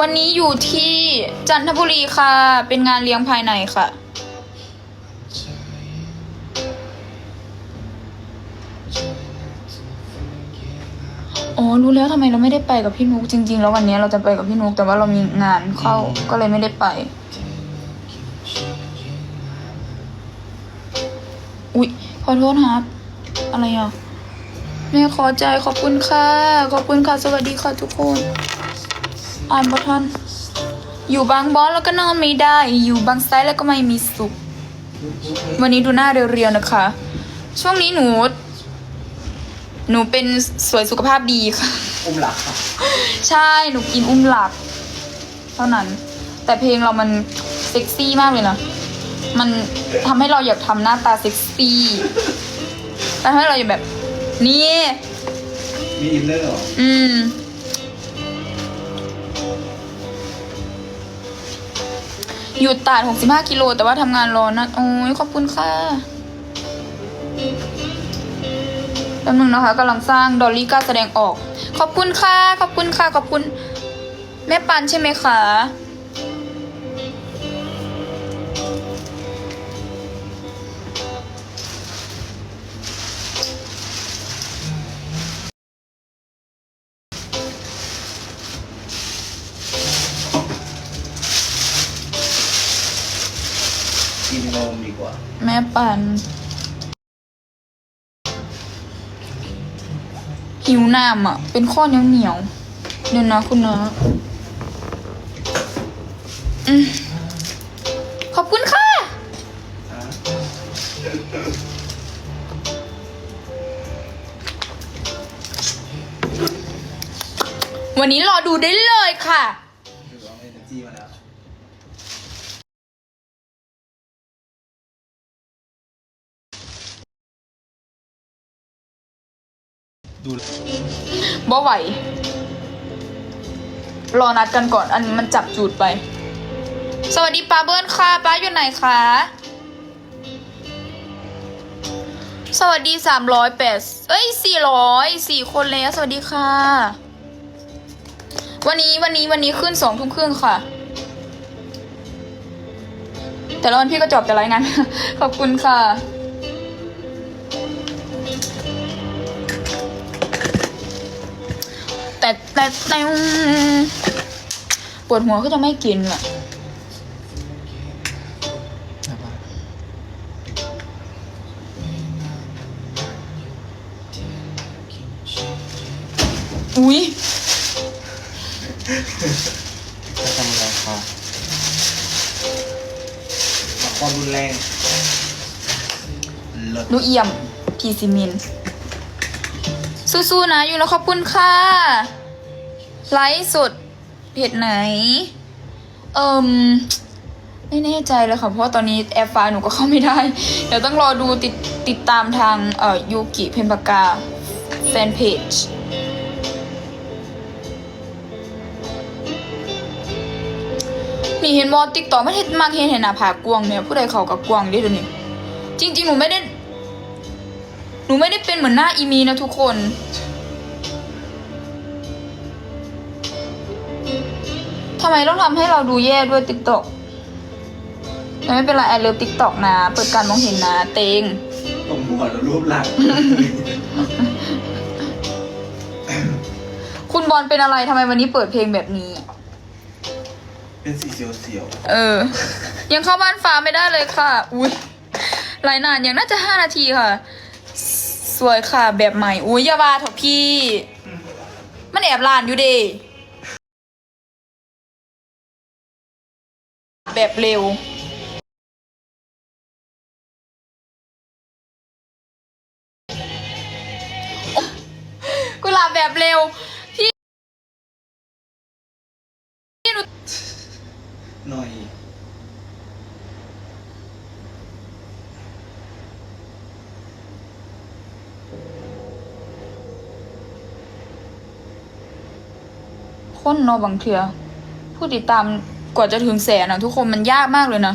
วันนี้อยู่ที่จันทบุรีค่ะ เป็นงานเลี้ยงภายในค่ะ อ๋อ รู้แล้วทำไมเราไม่ได้ไปกับพี่นุกจริง ๆ แล้ววันนี้เราจะไปกับพี่นุกแต่ว่าเรามีงานเข้าก็เลยไม่ได้ไป อุ๊ย ขอโทษครับ อะไรอะแม่ขอใจขอบคุณค่ะ ขอบคุณค่ะ สวัสดีค่ะทุกคน อ่านบททันอยู่บางบอนแล้วก็นอนไม่ได้ อยู่บางไซส์แล้วก็ไม่มีสุข วันนี้ดูหน้าเรียวๆนะคะ ช่วงนี้หนู หนูเป็นสวยสุขภาพดีค่ะ อุ้มหลักค่ะใช่หนูกินอุ้มหลัก เท่านั้น แต่เพลงเรามันเซ็กซี่มากเลยนะมันทำให้เราอยากทำหน้าตาเซ็กซี่ทำให้เราอยากแบบ นี่ มีอินเนอร์เหรอ อืม หยุดตาด 65 กิโล แต่ว่าทำงานรอนะ โอ้ยขอบคุณค่ะแป๊บนึงนะคะกำลังสร้างดอลลี่กล้าแสดงออก ขอบคุณค่ะ ขอบคุณค่ะ ขอบคุณ แม่ปันใช่ไหมคะ ปันหิวน้ำอะ เป็นข้อเหนียวเหนียวเดี๋ยวนะคุณนะอืมขอบคุณค่ะ วันนี้รอดูได้เลยค่ะ ดูบ่ไหว รอนัดกันก่อน อันนี้มันจับจูดไป สวัสดีป้าเบิร์นค่ะ ป้าอยู่ไหนคะ สวัสดีสามร้อยแปดเอ้ยสี่ร้อยสี่คนแล้ว สวัสดีค่ะ วันนี้วันนี้วันนี้ขึ้นสองทุ่มครึ่งค่ะ แต่ละวันพี่ก็จบแต่ไรายงานขอบคุณค่ะ แต่แต่แต่ปวดหัวก็จะไม่กินอะอุ้ยจะทำอะไรคะความรุนแรงเลิศหนูเอี่ยม พีซีมิน สู้ๆนะอยู่แล้วขอบคุณค่ะ ไลฟ์สดเพจไหน เอิมไม่แน่ใจเลยค่ะ เพราะตอนนี้แอปไฟล์หนูก็เข้าไม่ได้ เดี๋ยวต้องรอดูติดติดตามทางเอ่อยูกิเพนปากาแฟนเพจนี่เห็นมอติ๊กต่อไม่เห็นมากเห็นเห็นหน้าผากกวางเนี่ยผู้ใดเขากับกวางดิเดี๋ยวนี้จริง ๆ หนูไม่ได้ หนูไม่ได้เป็นเหมือนหน้าอีมีนะทุกคนำไมต้องทำให้เราดูแย่ด้วยติ๊กต็อกแต่ไม่เป็นไรแอดเลิฟติ๊กต็อกนะ เปิดการมองเห็นนะ เตงตรงหัวแล้วรูปหลัง คุณบอลเป็นอะไรทำไมวันนี้เปิดเพลงแบบนี้ เป็นสีเสียวเออ ยังเข้าบ้านฟ้าไม่ได้เลยค่ะ อุ้ยหลายนานยังน่าจะห้านาทีค่ะ สวยค่ะแบบใหม่ อุ้ยอยาบาเถอะพี่ มันแอบลานอยู่เด แบบเร็วกุหลาบแบบเร็ว พี่พี่หนูๆหน่อย คนเนาะบางเทือผู้ติดตาม กว่าจะถึงแสนอะทุกคนมันยากมากเลยนะ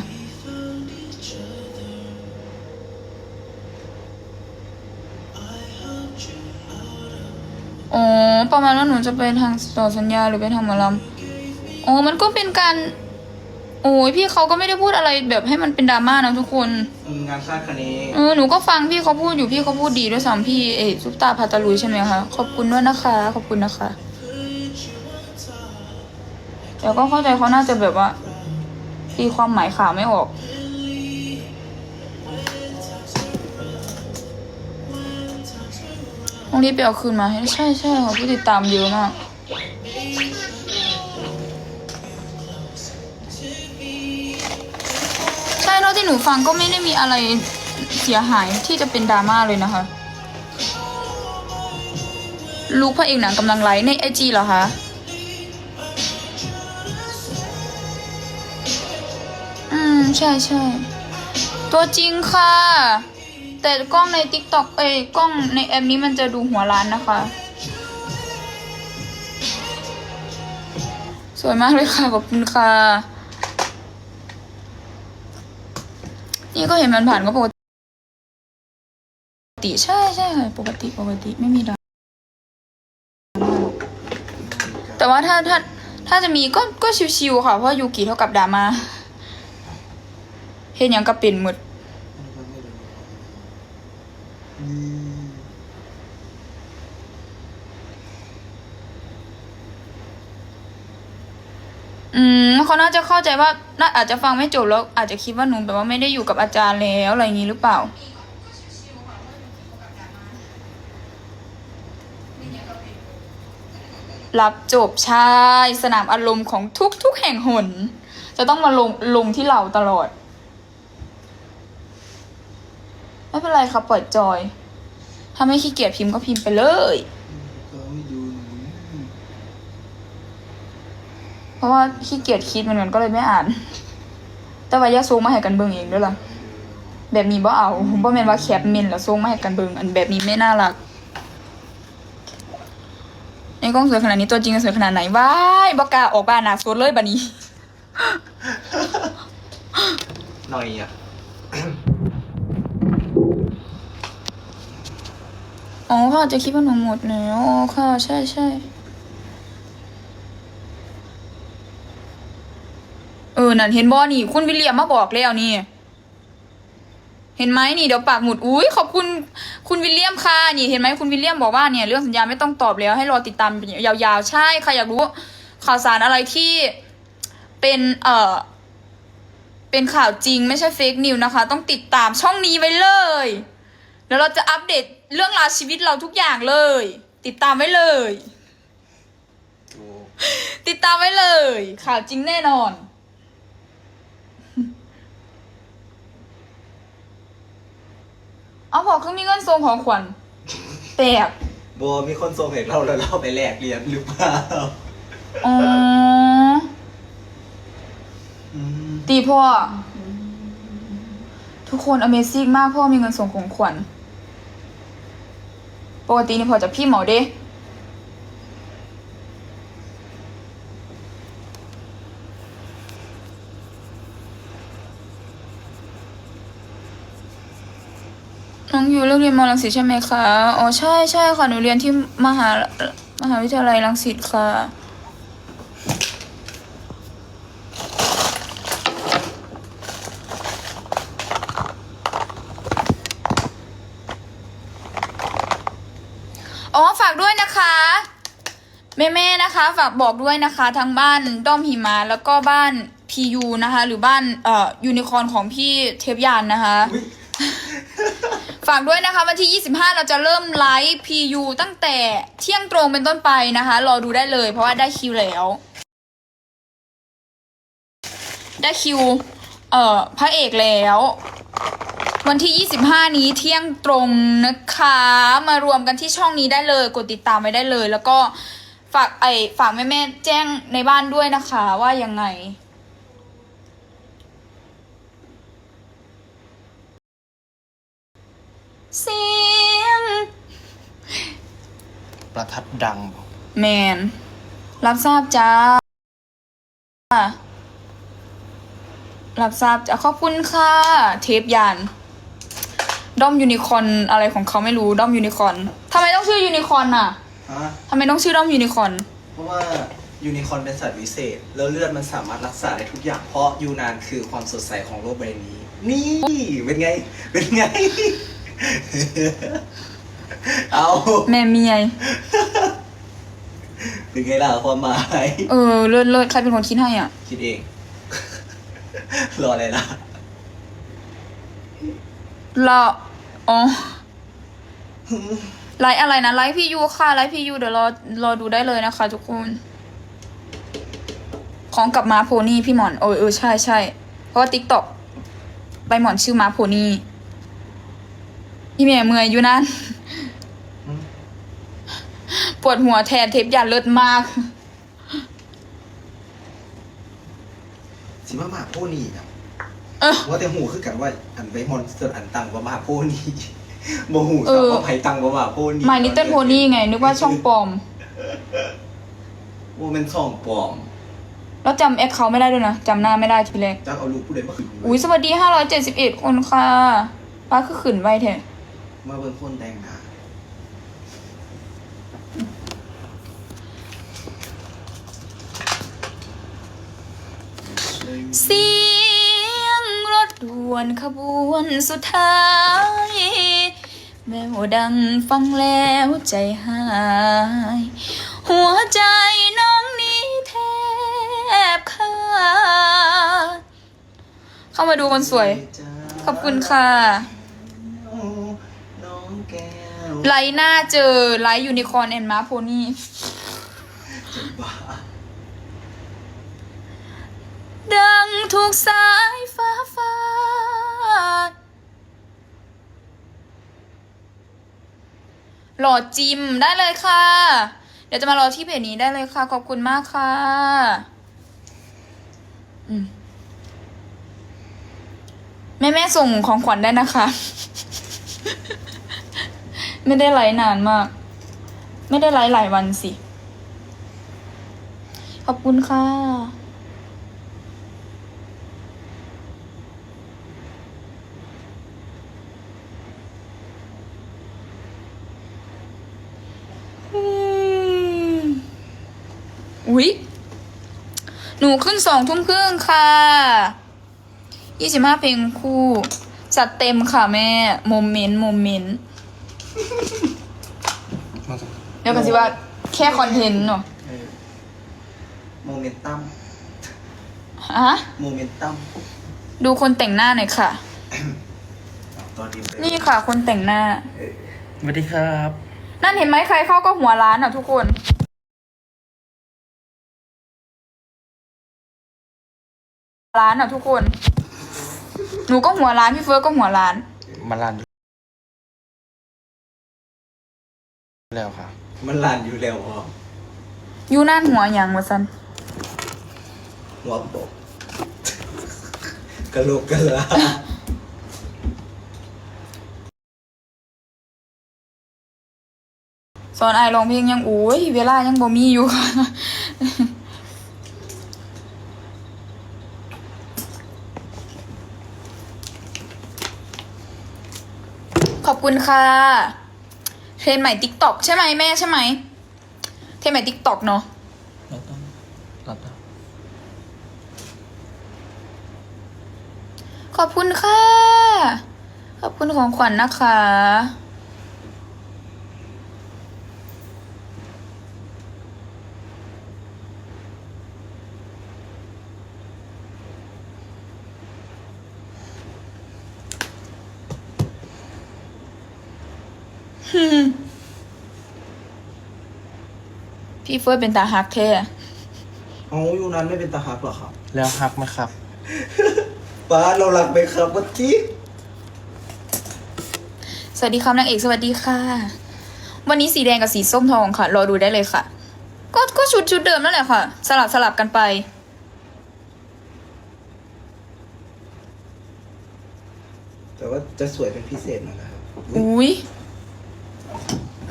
อ๋อ ประมาณว่าหนูจะไปทางต่อสัญญาหรือไปทางหมอลำโอ้มันก็เป็นการ โอ้ยพี่เขาก็ไม่ได้พูดอะไรแบบให้มันเป็นดราม่านะทุกคนอืมงานคาดคะเนเออหนูก็ฟังพี่เขาพูดอยู่พี่เขาพูดดีด้วยซ้ำพี่เอซุปตาพาตาลุยใช่ไหมคะ ขอบคุณด้วยนะคะ ขอบคุณนะคะ แต่ก็เข้าใจเขาน่าจะแบบว่าตีความหมายข่าวไม่ออกต้องรีบไปเอาคืนมาให้ใช่ใช่ค่ะผู้ติดตามเยอะมากใช่เท่าที่หนูฟังก็ไม่ได้มีอะไรเสียหายที่จะเป็นดราม่าเลยนะคะ ลูกพระเอกหนังกำลังไลฟ์ในไอจีเหรอคะ มใช่ใช่ตัวจริงค่ะ แต่กล้องใน t ิ k t o k เอ้ยกล้องในแอปนี้มันจะดูหัวร้านนะคะ สวยมากเลยค่ะขอบคุณค่ะ นี่ก็เห็นมันผ่านก็ปกติ ใช่ใช่ค่ะปกติปกติไม่มีดราม่าแต่ว่าถ้าถ้าถ้าจะมีก็ก็ชิวๆค่ะ เพราะยูกิเท่ากับดราม่า เห็นอย่างกับเป็นหมดอืมอืมเขาน่าจะเข้าใจว่าน่าอาจจะฟังไม่จบแล้ว อาจจะคิดว่าหนูแบบว่าไม่ได้อยู่กับอาจารย์แล้วอะไรอย่างนี้หรือเปล่า รับจบใช่สนามอารมณ์ของทุกทุกแห่งหน จะต้องมาลงลงที่เราตลอด ไม่เป็นไรครับปล่อยจอย ถ้าไม่ขี้เกียจพิมพ์ก็พิมพ์ไปเลย เพราะว่าขี้เกียจคิดเหมือนกันก็เลยไม่อ่าน แต่ว่าย่าส่งมาให้กันเบิ่งเองด้วยล่ะ แบบนี้บ่เอาบ่แม่นว่าแคปเมนแล้วส่งมาให้กันเบิ่งอันแบบนี้ไม่น่ารักในกล้องสวยขนาดนี้ตัวจริงจะสวยขนาดไหนว้ายบ่กล้าออกบ้านหนาสดเลยบัดนี้ หน่อยอะ อ๋อเขาอาจจะคิดว่าหนูหมดแล้วอ๋อค่ะ ใช่ใช่เออ นั่นเห็นบอนี่ คุณวิลเลียมมาบอกแล้วนี่ เห็นไหมนี่เดี๋ยวปากหมุด อุ้ยขอบคุณคุณวิลเลียมค่ะ นี่เห็นไหมคุณวิลเลียมบอกว่าเนี่ยเรื่องสัญญาไม่ต้องตอบแล้วให้รอติดตามยาวๆ ใช่ใครอยากรู้ ข่าวสารอะไรที่เป็นเอ่อเป็นข่าวจริงไม่ใช่เฟกนิวนะคะ ต้องติดตามช่องนี้ไว้เลย ดี๋ยวเราจะอัปเดตเรื่องราวชีวิตเราทุกอย่างเลย ติดตามไว้เลยดูติดตามไว้เลย ข่าวจริงแน่นอน เอาพอคือมีเงินทรงของขวัญแปลกบัวมีคนส่งเห็นเราแล้วเราไปแลกเรียนหรือเปล่าอ๋อ อืมตีพ่อ ทุกคน Amazing มากพ่อมีเงินส่งของขวัญ ปกตินี่พอจะพี่หมอเด้น้องอยู่เลือกเรียนมอลังสิตใช่ไหมคะ อ๋อใช่ใช่ค่ะ หนูเรียนที่มหามหาวิทยาลัยรังสิตค่ะ อ๋อ ฝากด้วยนะคะ แม่ๆนะคะ ฝากบอกด้วยนะคะทั้งบ้านด้อมหิมะแล้วก็บ้านพียูนะคะ หรือบ้านเอ่อยูนิคอร์นของพี่เทปยานนะคะ ฝากด้วยนะคะ วันที่ 25 เราจะเริ่มไลฟ์ PU ตั้งแต่เที่ยงตรงเป็นต้นไปนะคะ รอดูได้เลย เพราะว่าได้คิวแล้ว ได้คิว เอ่อพระเอกแล้ววันที่ 25 นี้เที่ยงตรงนะคะ มารวมกันที่ช่องนี้ได้เลย กดติดตามไว้ได้เลย แล้วก็ ฝากไอฝากแม่ๆแจ้งในบ้านด้วยนะคะ ว่ายังไง เสียง ประทัดดังแมน รับทราบจ้า รับทราบจ้าขอบคุณค่ะ เทปยาน ด้อมยูนิคอร์นอะไรของเขาไม่รู้ ด้อมยูนิคอร์นทำไมต้องชื่อยูนิคอร์นน่ะ ฮะ ทำไมต้องชื่อด้อมยูนิคอร์นเพราะว่ายูนิคอร์นเป็นสัตว์วิเศษ แล้วเลือดมันสามารถรักษาได้ทุกอย่าง เพราะยูนานคือความสดใสของโลกใบนี้ นี่เป็นไง เป็นไง เอาแม่เมียเป็นไงล่ะความหมาย เออเลิศเลิศใครเป็นคนคิดให้อะ คิดเอง รออะไรล่ะเราอ๋อ ไลฟ์อะไรนะไลฟ์พี่ยูค่ะไลฟ์พี่ยูเดี๋ยวรอรอดูได้เลยนะคะ ทุกคน ของกับม้าโพนี่พี่หมอนเออเออใช่ใช่เพราะว่าติ๊กต็อกใบหมอนชื่อม้าโพนี่พี่เมียเมื่อยอยู่นั่นอืมปวดหัวแทนเทปยาเลิศมากสิมาหมาโพนี่นะเออว่าแต่หูคือกันว่าอันไบมอนสเตอร์อันตังว่าหมาโพนี่ โมหูเอสับอว่าไผ่ตังว่าหมาโพนี่ My Little Pony ไง นึกว่าช่องปลอมโอ้เป็นช่องปลอม แล้วจำแอคเขาไม่ได้ด้วยนะจำหน้าไม่ได้ทีแรกจักเอาลูกผู้ใดมาขึ้นอุ้ยสวัสดีห้าร้อยเจ็ดสิบเอ็ดคนค่ะป้าคือขืนไว้แท้มาเบิ่งคนแต่งหน้าเสียงรถด่ วนขบวนสุดท้าย แมวดังฟังแล้วใจหาย หัวใจน้องนี้แทบขาดเข้ามาดูคนสวย ขอบคุณค่ะ ไลท์หน้าเจอไลท์ยูนิคอร์นแอนมาโพนี่ บ้า ดังถูกสายฟ้าฟาดหลอดจิมได้เลยค่ะ เดี๋ยวจะมารอที่เพจนี้ได้เลยค่ะ ขอบคุณมากค่ะมแม่แม่ส่งของขวัญได้นะคะ ไม่ได้ไลฟ์นานมาก ไม่ได้ไลฟ์หลายวันสิ ขอบคุณค่ะ อุ๊ยหนูขึ้นสองทุ่มครึ่งค่ะยี่สิบห้าเพลงคู่ จัดเต็มค่ะแม่โมเมนต์โมเมนต์เดี๋ยวกันสิว่าแค่คอนเทนต์เนาะเออโมเมนตัมฮะโมเมนตัมดูคนแต่งหน้าหน่อยค่ะ ตอนนี้เลยนี่ค่ะคนแต่งหน้า สวัสดีครับ นั่นเห็นไหมใครเข้าก็หัวร้านอะทุกคน ร้านอะทุกคน หนูก็หัวร้านพี่เฟิร์สก็หัวร้านมาลานแล้วค่ะ มันลานอยู่แล้วพออยู่นั่นหัวอย่างวะซันหัวโปกกะโหลกกะลาสอนไอายร้องเพลงยังโอ้ยเวลายังบ่มีอยู่ค่ะ อบคุณค่ะเทรนใหม่ติ๊กต็อกใช่ไหมแม่ใช่ไหมเทรนใหม่ติ๊กต็อกเนาะเราต้องเราต้องขอบคุณค่ะ ขอบคุณของขวัญนะคะ พี่เฟิร์สเป็นตาฮักแท้เอาอยู่นั้นไม่เป็นตาฮักหรอครับ แล้วฮักไหมครับป้าเราหลักไปครับเมื่อกี้สวัสดีครับนางเอกสวัสดีค่ะ วันนี้สีแดงกับสีส้มทองค่ะ รอดูได้เลยค่ะ ก็ก็ชุดชุดเดิมนั่นแหละค่ะ สลับสลับกันไป แต่ว่าจะสวยเป็นพิเศษหน่อยนะครับ อุ๊ยอุ้ย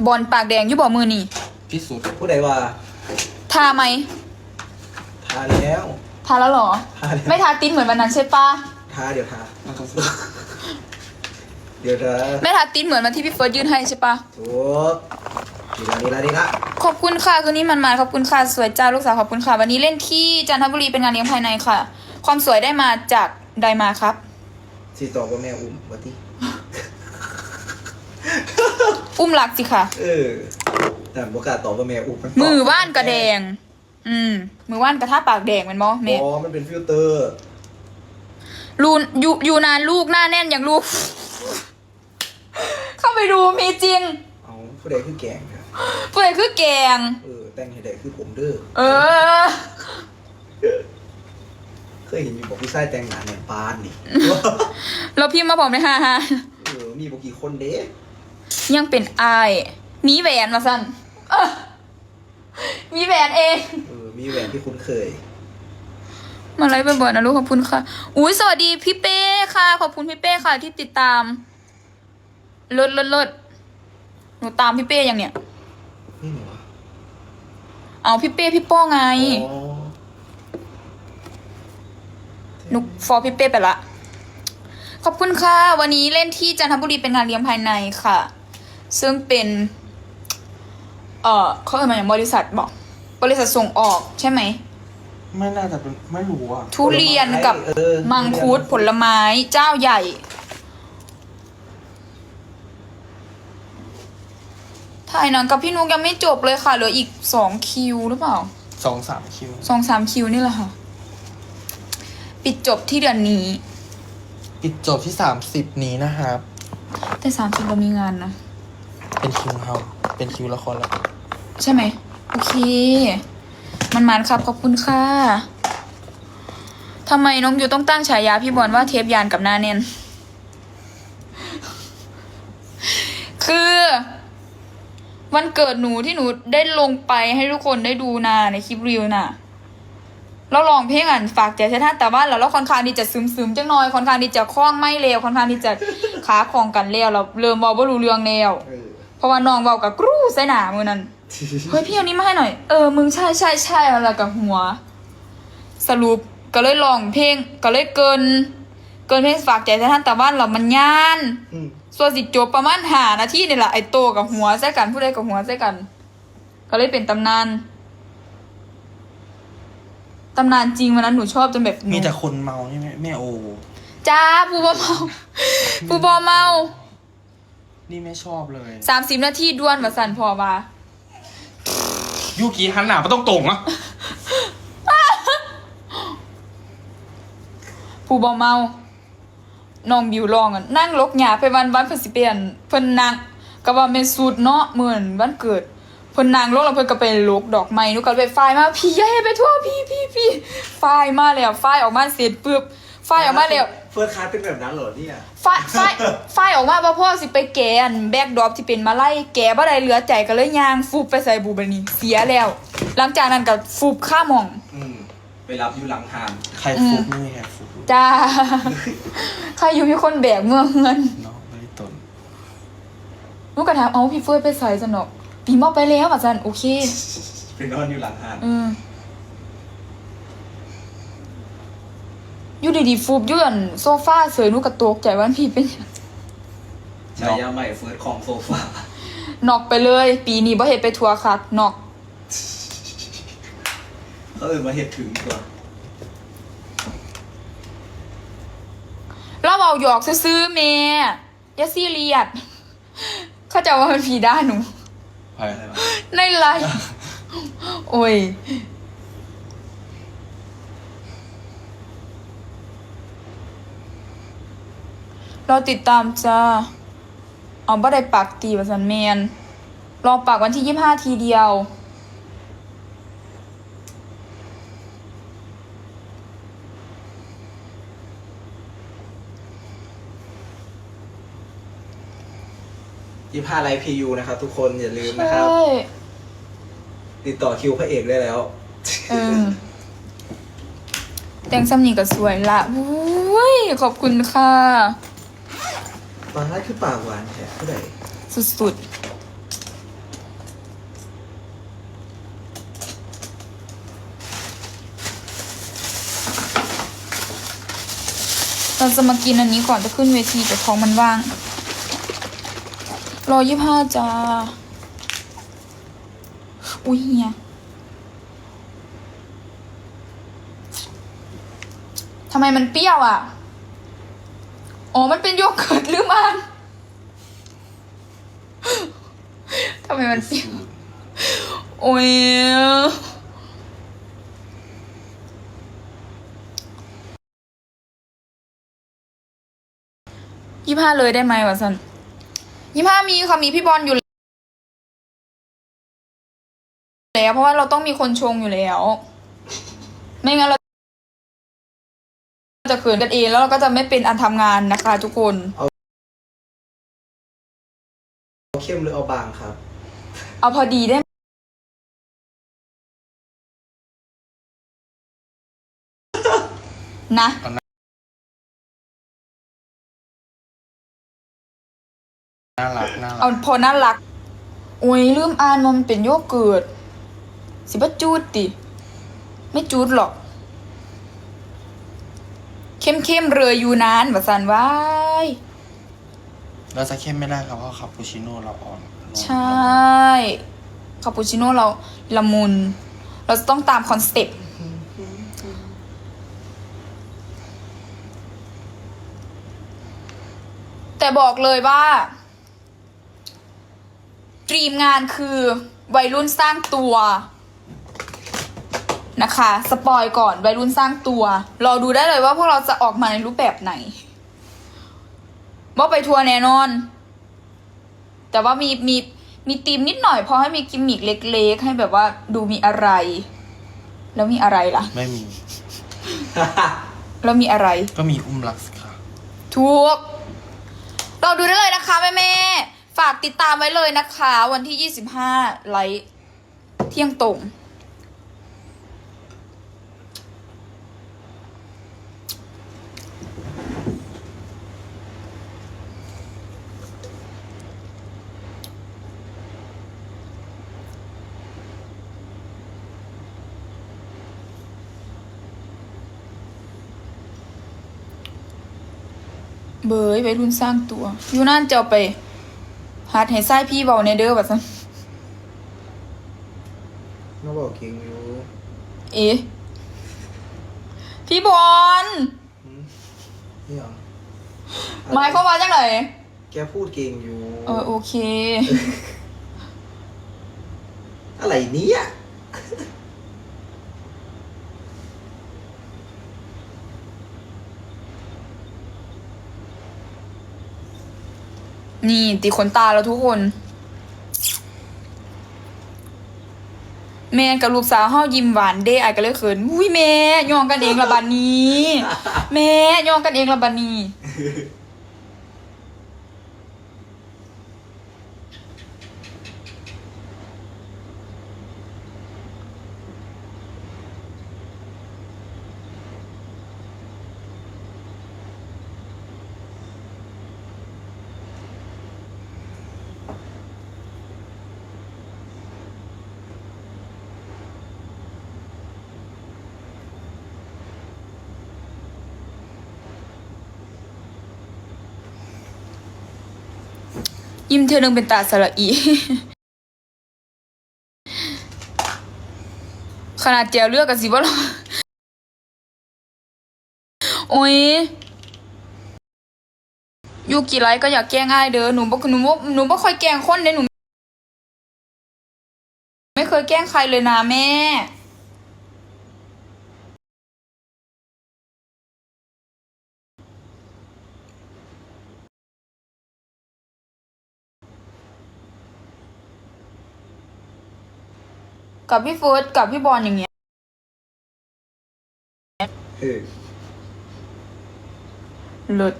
บอลปากแดงอยุบบ่มือนี่ที่สุดผู้ใดว่าทาไหมทาแล้วทาแล้วเหรอ ทาแล้ว ไม่ทาติ้นเหมือนวันนั้นใช่ปะทาเดี๋ยวทาเราต้องเดี๋ยวทาไม่ทาติ้นเหมือนวันที่พี่เฟิร์สยื่นให้ใช่ปะถูกดีละดีละดีละขอบคุณค่ะคืนนี้มันมาขอบคุณค่ะสวยจ้าลูกสาวขอบคุณค่ะ วันนี้เล่นที่จันทบุรีเป็นงานเลี้ยงภายในค่ะ ความสวยได้มาจากใดมาครับสีตอบว่าแม่อุ้มวัติ อุ้มหลักสิค่ะ เออแต่บอกกล้าตอบว่าแม่อุ้มนตบมือว่านกระแดง อืม มือว่านกระทะปากแดงแมันบอแม่อ๋อมันเป็นฟิลเตอร์ รูนอยู่อยู่นานลูกหน้าแน่นอย่างลูก เข้าไปดูมีจริงเอาผู้ใดคือแกงครับผู้ใดคือแกง เออแต่งให้ได้คือผมเด้อเออ เคยเห็นอยู่บอกผู้ชายแต่งหนาเนี่ยปานนี่เราพิมพ์มาบอกเลยฮ่าฮ่า เออมีบอกกี่คนเด้ ยังเป็นอายหนีแหวนมาสั้นเออมีแหวนเอง เออมีแหวนที่คุ้นเคย มาไลฟ์บ่อยๆนะลูกขอบคุณค่ะ อุ้ยสวัสดีพี่เป้ค่ะ ขอบคุณพี่เป้ค่ะที่ติดตามเลิศเลิศเลิศหนูตามพี่เป้ยังเนี่ย นี่หนูวะเอาพี่เป้พี่โป้ไง อ๋อนุกฟอร์พี่เป้ไปละ ขอบคุณค่ะ วันนี้เล่นที่จันทบุรีเป็นงานเลี้ยงภายในค่ะ ซึ่งเป็น เอ่อเขาเอ่ยมาอย่างบริษัทบอก บริษัทส่งออกใช่ไหม ไม่น่าจะเป็นไม่รู้อะทุเรียนกับเออมังคุดผลไม้เจ้าใหญ่ ถ่ายหนังกับพี่นุกยังไม่จบเลยค่ะเหลืออีกสองคิวหรือเปล่า สองสามคิวสองสามคิวนี่แหละค่ะ ปิดจบที่เดือนนี้ ปิดจบที่สามสิบนี้นะครับ แต่สามสิบเรามีงานนะ เป็นคิวเฮาเป็นคิวละครแล้วใช่ไหม โอเค มันมันครับ ขอบคุณค่ะทำไมน้องอยู่ต้องตั้งฉายาพี่บอลว่าเทปยานกับหน้าเน้นคือ วันเกิดหนูที่หนูได้ลงไปให้ทุกคนได้ดูนาในคลิปรีวน่ะเราลองเพลงอ่านฝากใจใช้ท่านแต่ว่าเราเราค่อนข้างที่จะซึมซึมจังน้อยค่อนข้างที่จะคล้องไม่เร็วค่อนข้างที่จะขาคลองกันแล้วเราเริ่มเวอาบ่รู้เรื่องแล้ว เออเพราะว่าน้องเบากับกรูใส่หนามือนั้นเฮ้ยพี่เอานี้มาให้หน่อย เออมึงใช่ใช่ใช่อะไรกับหัว สรุปก็เลยลองเพลงก็เลยเกิน เกินเพลงฝากใจแต่ท่านแต่ว่าเรามันยานอืมส่วนสิจบประมาณหานาทีนี่แหละไอโตกับหัวใส่กันผู้ใดกับหัวใส่กัน ก็เลยเป็นตำนานตำนานจริงวันนั้นหนูชอบจนแบบหนู มีแต่คนเมาใช่ไหมแม่โอ จ้าผู้บอเมา ผู้บอเมา นี่ไม่ชอบเลยสามสิบนาทีด้วนมาสั่นพอมายูกีหันหนาไม่ต้องตรงอะผู้บอเมา น้องบิวลองอะนั่งลกหยาไปวันวันเพิ่นสิเปลี่ยนเพิ่นนางก็ว่าแม่นสูตรเนาะเหมือนวันเกิดเพิ่นนางลกแล้วเพิ่นก็ไปลกดอกไม้หนูก็ไปฝ้ายมาพี่อย่าให้ไปทั่วพี่พี่พี่ฝ้ายมาแล้วฝ้ายออกมาเสร็จปึ๊บฝ้ายออกมาแล้ว เฟิร์สคลาสเป็นแบบนั้นเหรอเนี่ย ฝ้ายฝ้ายฝ้ายออกมาบ่พ่อสิไปแกะอันแบกดรอปที่เป็นมาไล่แกะบ่ได้เหลือใจก็เลยย่างฟูบไปใส่บูบัดนี้เสียแล้ว หลังจากนั้นก็ฟูบข้ามห้อง อืมไปรับอยู่หลังหานใครฟุกไม่มีใครฟุกจ้า ใครอยู่มีคนแบกเมื่อเงินเนาะไม่ได้ตนลูกกระถามเอาพี่เฟยไปใส่สนอกปีมอกไปแล้วอะจันโอเค ไปนอนอยู่หลังหานเออ อยู่ดีๆฟูบอยื่นโซฟาเสยหนูกระตกใจว่าพี่เป็นหยังฉายาใหม่เฟิร์สของโซฟา นอกไปเลย ปีนี้บ่เห็ดไปทัวร์คักนอกเขาเออมาเห็ดถึงตัวเราเอาหยอกซื้อๆเมย์อย่าซีเรียสเข้าใจว่ามันผีด้านหนู ไปอะไรวะในไลน์โอ้ย เราติดตามจ้าเอาบ่ได้ปากตีประสันแมนรอปากวันที่ยี่ห้าทีเดียว ยี่ห้าไลฟ์พียูนะครับทุกคนอย่าลืมนะครับ ใช่ ติดต่อคิวพระเอกได้แล้ว เออ แต่งซ้ำนี่ก็สวยละอุ้ย ขอบคุณค่ะ ตอนแรกคือปากหวานแท้ผู้ใดสุดๆ เราจะมากินอันนี้ก่อนจะขึ้นเวทีแต่ท้องมันว่าง รอยี่ห้าจ้า อุ้ยเฮียทำไมมันเปรี้ยวอะ อ๋อ มันเป็นโยเกิร์ตหรือมันทำไมมันเปรี้ยวโอ้ยยี่ห้าเลยได้ไหมวะสันยี่ห้ามีค่ะมีพี่บอลอยู่แล้วเพราะว่าเราต้องมีคนชงอยู่แล้ว ไม่งั้นเรา จะเขินกันเองแล้วเราก็จะไม่เป็นอันทำงานนะคะ ทุกคนเอาเข้มหรือเอาบางครับ เอาพอดีได้ไหมนะน่ารักน่ารัเอากพอน่ารักโอ้ยลืมอ่านว่ามันเป็นโยเกิร์ตสิบ่จูดติ ไม่จูดหรอก เข้มเข้มๆเรืออยู่นานว่าสันว้ายเราจะเข้มไม่ได้ครับเพราะคาปูชิโน่เราอ่อนนมใช่คาปูชิโน่เราละมุน เราจะต้องตามคอนเซ็ปต์แต่บอกเลยว่าดรีมงานคือวัยรุ่นสร้างตัว นะคะ สปอยก่อนวัยรุ่นสร้างตัว รอดูได้เลยว่าพวกเราจะออกมาในรูปแบบไหนว่าไปทัวร์แน่นอน แต่ว่ามีมีมีธีมนิดหน่อยพอให้มีกิมมิกเล็กๆ ให้แบบว่าดูมีอะไร แล้วมีอะไรล่ะ ไม่มี แล้วมีอะไร ก็มีอุ้มลักส์ค่ะถูกเราดูได้เลยนะคะแม่แม่ๆฝากติดตามไว้เลยนะคะ วันที่ 25 ไลท์เที่ยงตรง เบยไปรุ่นสร้างตัวอยู่นั่นจะเอาไปหัดให้ไส้พี่เบาในเด้อแบบนั้นน้องบอกเก่งอยู่เอ๊ะพี่บอลนี่เหรอหมายความว่าจังไหนแกพูดเก่งอยู่เออโอเค อะไรเนี้ย นี่ตีขนตาแล้วทุกคนแม่กับลูกสาวเฮายิ้มหวานเด้ไอ้ายก็เลยเขินอุ้ยแม่ยองกันเองละบัดนี้ แม่ยองกันเองละบัดนี้ ยิ้มเธอหนึงเป็นตาสระอี ขนาดเจียวเลือกกันสิว่าหรอโอ้ยยูกี่ไลค์ก็อยากแกล้งง่ายเด้อหนูบ่หนูบ่หนูบ่ค่อยแกล้งคนเด้หนู ไม่เคยแกล้งใครเลยนะแม่ กับพี่เฟิร์สกับพี่บอลอย่างเงี้ยเออเลิศ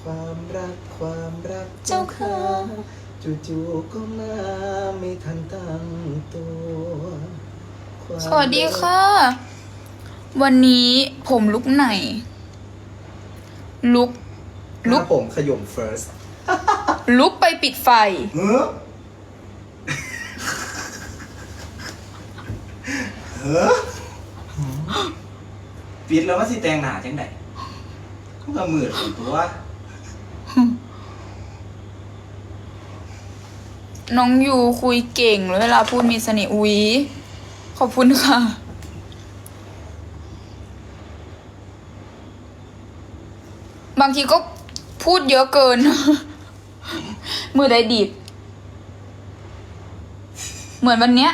ความรักความรักเจ้าค่ะจู่ๆก็มาไม่ทันตั้งตัวความสวัสดีค่ะ วันนี้ผมลุกไหน ลุกหลุน้ากผมขยม first ลุกไปปิดไฟ เฮ้อเฮ้อปิดแล้วว่าสิแตงหนาจังไดก็มือถือตัวน้องยูคุยเก่งแล้วเวลาพูดมีเสน่ห์อุ๊ยขอบคุณค่ะ บางทีก็พูดเยอะเกิน มือใดดีด เหมือนวันเนี้ย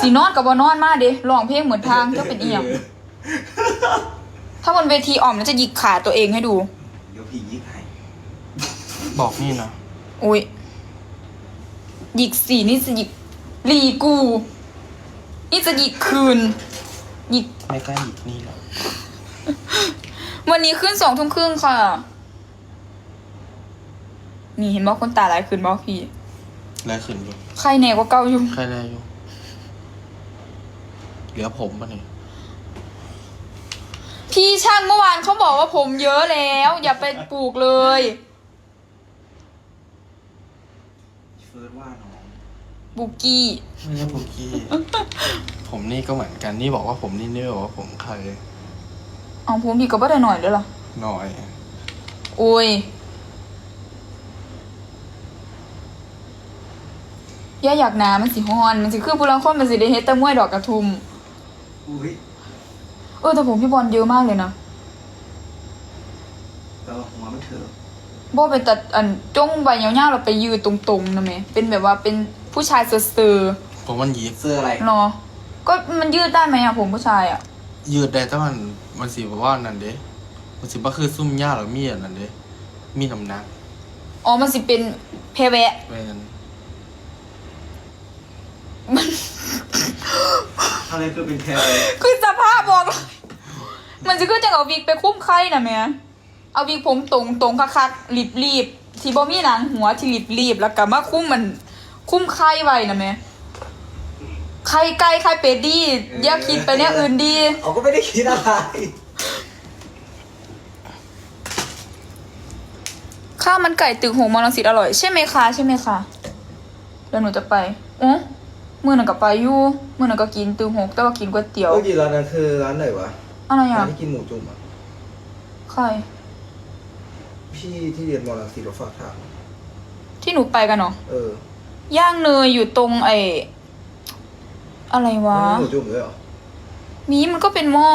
สีนอนกับบอนอนมากเด้ร้องเพลงเหมือนทางเจ้าเป็นเอียงถ้าบนเวทีอ่อมแล้วจะหยิกขาตัวเองให้ดู เดี๋ยวพี่ยิกให้บอกนี่นะอุ้ยหยิกสีนี่จะหยิกรีกู นี่จะหยิกคืนหยิกไม่กล้าหยิบนี่หรอกวันนี้ขึ้นสองทุ่มครึ่งค่ะ นี่เห็นบอกคนตาหลายคืนบอกพี่แล้วขึ้นอยู่ใครแน่กว่าเก่าอยู่ ใครแน่อยู่ เหลือผมปะเนี่ยพี่ช่างเมื่อวานเขาบอกว่าผมเยอะแล้ว อย่าไปปลูกเลย เฟิร์สว่าน้องบุกกี้ ไม่ใช่ผมกี้ ผมนี่ก็เหมือนกันนี่บอกว่าผมนี่นี่บอกว่าผมใครเอาผมพี่ก็บ่ได้หน่อยเด้อล่ะหน่อย โอ้ย ย่าอยากหนามันสิฮอน มันสิคือผู้ลังคนมันสิได้เฮ็ดแต่มวยดอกกระทุมอุ้ยเออแต่ผมพี่บอลเยอะมากเลยนะแต่ว่าหัวมันเถอะโบไปตัดอันจ้งใบยาวๆเราไปยืดตรงๆนะแม่เป็นแบบว่าเป็นผู้ชายเซอร์ผมมันยิบเสื้ออะไรๆเนาะก็มันยืดได้ไหมอะผมผู้ชายอะยืดได้แต่มันมันสิบอกว่านั่นเด้มันสิบ่คือซุ่มหญ้าหรือมีดนั่นเด้มีน้ำหนักอ๋อมันสิเป็นเพแวะเป็น อะไรคือเป็นแพรคือสภาพบอกเลยมันจะคือจังเอาวิกไปคุ้มไข่นะแม่เอาวิกผมตรงตรงคักๆรีบรีบๆที่บ่มีหนังหัวที่รีบรีบๆแล้วก็มาคุ้มมัน คุ้มไข่ไว้นะแม่ไข่ไก่ไข่เป็ดดีอย่าคิดไปเนี่ยอื่นดี เขาก็ไม่ได้คิดอะไร ข้าวมันไก่ตึกหงมอลังสิตอร่อย ใช่ไหมคะใช่ไหมคะเดี๋ยวหนูจะไปอ๋อ มื่อนั้นก็ไปอยู่มื่อนั้นก็กินตึกหงแต่ว่ากินก๋วยเตี๋ยวเมื่อกี้ร้านนั้นคือร้านไหนวะอะไรร้าอะนที่กินหมูจุ่มอะใครพี่ที่เรียนมอลังสีรถฝากถามที่หนูไปกันเนาะเอย่อย่างเนยอยู่ตรงไอ้อะไรวะมันมีหมูจุ่มด้วยเหรอมีมันก็เป็นหม้อ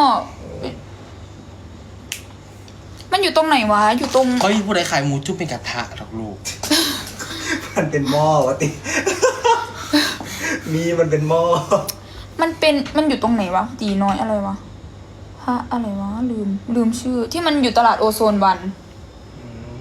มันอยู่ตรงไหนวะ อยู่ตรงเขาอยู่ผู้ใดขายหมูจุ่มเป็นกระทะหรอกลูกมันเป็นหม้อวะติ มีมันเป็นหม้อมันเป็นมันอยู่ตรงไหนวะตีน้อยอะไรวะฮะอะไรวะลืมลืมชื่อ ที่มันอยู่ตลาดโอโซนวันอ